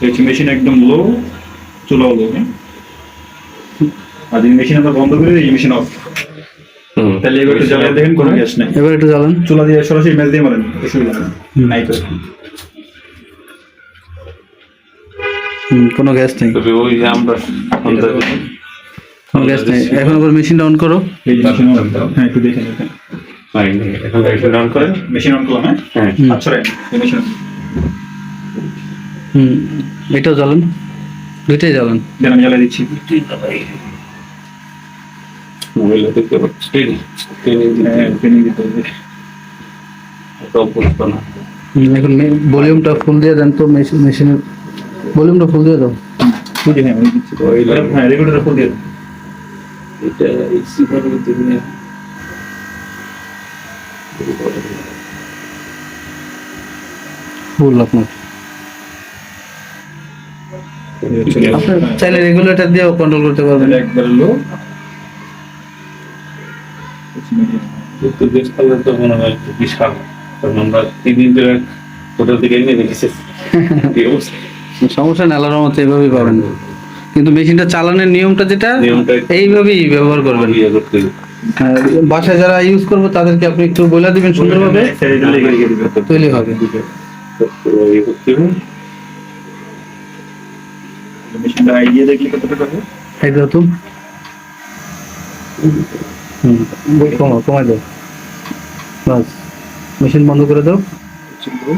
দেখছি মেশিন একদম লো চুলাও লো হ্যাঁ? আর যদি মেশিন আমরা বন্ধ করে এই মেশিন অফ তাহলে এবার একটু জ্বালিয়ে দেখেন কোনো গ্যাস নাই। এবার একটু জ্বালান। চুলা দিয়ে সরাসরি মেল দিয়ে মারেন অসুবিধা নেই। হুম, কোনো গ্যাস নেই। তবে ওই যে আমরা এখন কোনো গ্যাস নেই। এখন আবার মেশিনটা অন করো। এই হ্যাঁ একটু দেখে নিন এখন লাইটটা ডাউন করে মেশিন অন করলাম হ্যাঁ? হ্যাঁ। আচ্ছা রে মেশিন হুম এটাও জ্বালান। দুইটাই জ্বালান। আমি জ্বালিয়ে দিচ্ছি। মোবাইলে দেখতে পাচ্ছি হ্যাঁ এখন ভলিউমটা ফুল দিয়ে দেন তো মেশিন। মেশিনের ভলিউমটা ফুল দিয়ে দাও। বুঝি হ্যাঁ আমি দিচ্ছি। হ্যাঁ রেগুলেটর ফুল দিয়ে দাও। এটা এসি ফুল আপনার। চাইলে রেগুলেটর দিয়েও কন্ট্রোল করতে পারবেন একবার লো কিন্তু বেশ কালার তো মনে হয় বিশাল কারণ আমরা তিন দিন ধরে হোটেল থেকে এনে দেখেছি সমস্যা নেই আল্লাহর মতো এইভাবেই পাবেন কিন্তু মেশিনটা চালানোর নিয়মটা যেটা এইভাবেই ব্যবহার করবেন ইয়ে বাসায় যারা ইউজ করব তাদেরকে আপনি একটু বলে দিবেন সুন্দরভাবে তৈরি হবে ইয়ে করতে হবে মেশিনটা আইডিয়া দেখলে কতটা হবে? এই দাও তো হুম কমা কমাই দাও বাস মেশিন বন্ধ করে দাও। মেশিন করে